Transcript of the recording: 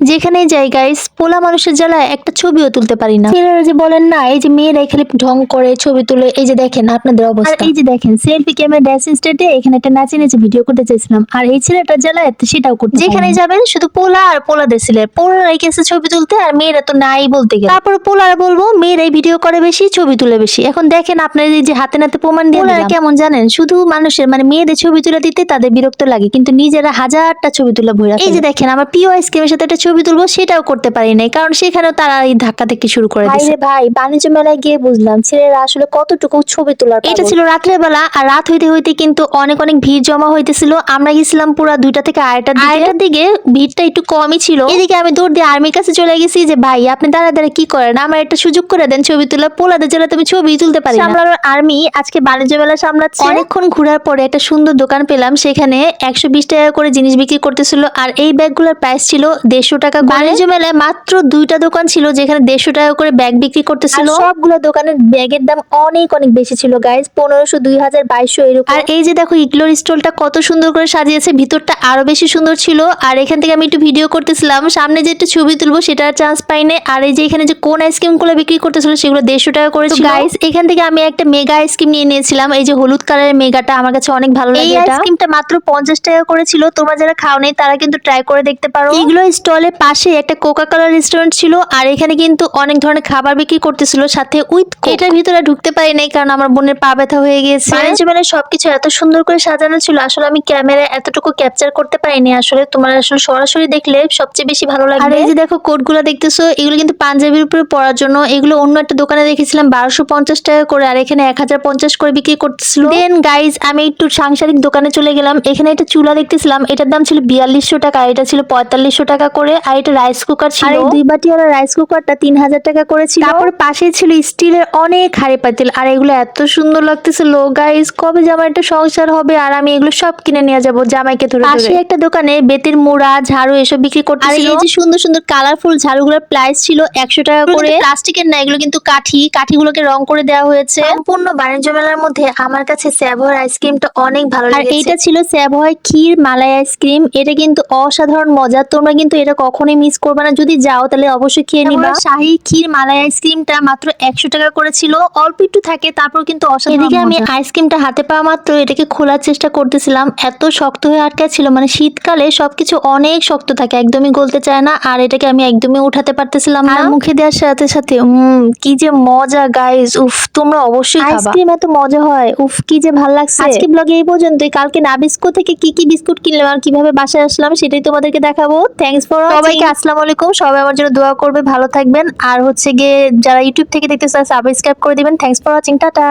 যেখানে যাই গাইস পোলা মানুষের জ্বালায় একটা ছবিও তুলতে পারি না। ছেলেরা যে বলেন না এই যে মেয়েরা খালি ঢং করে ছবি তুলে এই যে দেখেন আপনাদের অবস্থা। এই যে দেখেন সেলফি ক্যামেরা ড্যান্স স্টেটে এখানে একটা নাচে নাচে ভিডিও করতে চাইছিলাম। আর এই ছেলেটার জ্বালায় সেটাও করতে যেখানে যাবেন শুধু পোলা আর পোলাদের ছেলে। পোলারাই গেছে ছবি তুলতে আর মেয়েরা তো নাই বলতে গেলে। তারপর পোলারা বলব মেয়েরাই ভিডিও করে বেশি ছবি তুলে বেশি। এখন দেখেন আপনার এই যে হাতে নাতে প্রমাণ দিয়ে পোলারা কেমন জানেন শুধু মানুষের মানে মেয়েদের ছবি তুলে দিতে তাদের বিরক্ত লাগে কিন্তু নিজেরা হাজারটা ছবি তুলে ভরে এই যে দেখেন আমার প্রিয় আইসক্রিমের সাথে একটা ছবি তুলবো সেটাও করতে পারি নাই কারণ সেখানেও তারা এই ধাক্কা থেকে শুরু করে দিয়েছে ভাই বাণিজ্য মেলায় গিয়ে বুঝলাম ছেলেরা আসলে কতটুকু ছবি তোলার এটা ছিল রাত্রের বেলা আর রাত হইতে হইতে কিন্তু অনেক অনেক ভিড় জমা হইতেছিল। আমরা গেছিলাম পুরা দুইটা থেকে আড়াইটার আড়াইটার দিকে ভিড়টা একটু কমই ছিল। এদিকে আমি দৌড় দিয়ে আর্মির কাছে চলে গেছি যে ভাই আপনি দাঁড়া দাঁড়া কি করেন? আমার একটা সুযোগ করে দেন ছবি তোলা পোলাদের জেলা তুমি ছবি তুলতে পারি সামলানোর আর্মি আজকে বাণিজ্য মেলা সামলাচ্ছে। অনেকক্ষণ ঘোরার পরে একটা সুন্দর দোকান পেলাম। সেখানে একশো বিশ টাকা করে জিনিস বিক্রি করতেছিল আর এই ব্যাগগুলোর প্রাইস ছিল দেড়শো টাকা করে। বাণিজ্য মেলায় মাত্র দুইটা দোকান ছিল যেখানে দেড়শো টাকা করে ব্যাগ বিক্রি করতেছিল। সবগুলো দোকানের ব্যাগের দাম অনেক অনেক বেশি ছিল গাইজ পনেরোশো দুই হাজার বাইশশো এরকম। আর এই যে দেখো ইগলোর স্টলটা কত সুন্দর করে সাজিয়েছে ভিতরটা আরও বেশি সুন্দর ছিল। আর এখান থেকে আমি একটু ভিডিও করতেছিলাম সামনে যে একটা ছবি তুলবো সেটার চান্স পাই নাই। আর এই যে এখানে যে কোন আইসক্রিমগুলো বিক্রি করতেছিল সেগুলো দেড়শো টাকা করে গাইস এখান থেকে আমি একটা মেগা আইসক্রিম নিয়ে নিয়েছিলাম। এই যে হলুদ কালারের মেগাটা আমার কাছে অনেক ভালো লাগে এই আইসক্রিমটা মাত্র পঞ্চাশ টাকা করে ছিল। তোমরা যারা খাও নাই তারা কিন্তু ট্রাই করে দেখতে পারো। এগুলো স্টলের পাশে একটা কোকা কোলা রেস্টুরেন্ট ছিল আর এখানে কিন্তু অনেক ধরনের খাবার বিক্রি করতেছিল সাথে উইথ এটার ভিতরে ঢুকতে পারি নাই কারণ আমার বোনের পা ব্যথা হয়ে গিয়েছে। মানে সবকিছু এত সুন্দর করে সাজানো ছিল আসলে আমি ক্যামেরা এতটুকু ক্যাপচার করতে পারিনি। আসলে তোমার আসলে সরাসরি দেখলে সবচেয়ে বেশি ভালো লাগবে। আর এই যে দেখো কোটগুলো দেখতেছো এগুলো কিন্তু পাঞ্জাবির উপরে পরার জন্য। এগুলো অন্য একটা দোকানে দেখেছিলাম বারোশো পঞ্চাশ টাকা করে আর এখানে এক হাজার পঞ্চাশ করে বিক্রি করতেছিল। দেন গাইজ আমি একটু সাংসারিক দোকানে চলে গেলাম। এখানে একটা চুলা দেখতেছিলাম এটার দাম ছিল বিয়াল্লিশশো টাকা এটা ছিল পঁয়তাল্লিশশো টাকা করে। আর এটা রাইস কুকার ছিল। আর এই দুই বাটিওয়ালা রাইস কুকারটা তিন হাজার টাকা করে ছিল তারপর পাশে ছিল স্টিলের অনেক হাড়ি পাতিল। আর এগুলো এত সুন্দর লাগতেছিল গাইজ কবে আমার একটা সংসার হবে আর আমি এগুলো সব কিনে নিয়ে যাব জামাইকে ধরে। পাশে একটা দোকানে বেতের মোড়া ঝাড়ু এসব বিক্রি করতে আর এই যে সুন্দর সুন্দর কালারফুল ঝাড়ুগুলোর প্রাইস ছিল একশো টাকা করে। প্লাস্টিকের না এগুলো কিন্তু কাঠি। কাঠিগুলোকে রং করে দেওয়া হয়েছে। সম্পূর্ণ বাণিজ্য মেলার মধ্যে আমার কাছে স্যাভয়ের আইসক্রিমটা অনেক ভালো আর এইটা ছিল স্যাভয় ক্ষীর মালাই আইসক্রিম এটা কিন্তু অসাধারণ মজা। তোমরা কিন্তু এটা কখনোই মিস করবে না। যদি যাও তাহলে অবশ্যই খেয়ে নিবা। শাহী ক্ষীর মালাই আইসক্রিমটা মাত্র একশো টাকা করে ছিল অল্প একটু থাকে তারপর কিন্তু এদিকে আমি আইসক্রিমটা হাতে পাওয়া মাত্র এটাকে খোলার চেষ্টা করতেছিলাম। এত শক্ত হয়ে আটকা ছিল মানে শীতকালে সবকিছু অনেক শক্ত থাকে একদমই গলতে চায় না আর এটাকে আমি একদমই উঠাতে পারতেছিলাম না। মুখে দেওয়ার সাথে সাথে উম কি যে মজা গাইস উফ তোমরা অবশ্যই আইসক্রিম এত মজা হয় উফ কি যে ভালো লাগছে। আজকে ব্লগে এই পর্যন্তই। কালকে নাবিস্কো থেকে কি কি বিস্কুট কিনলাম আর কীভাবে বাসায় আসলাম সেটাই তোমাদেরকে দেখাবো। থ্যাঙ্কস ফর সবাইকে আসসালামু আলাইকুম। সবাই আমার জন্য দোয়া করবে, ভালো থাকবেন। আর হচ্ছে গিয়ে যারা ইউটিউব থেকে দেখতেছে সাবস্ক্রাইব করে দিবেন। Thanks for watching tata.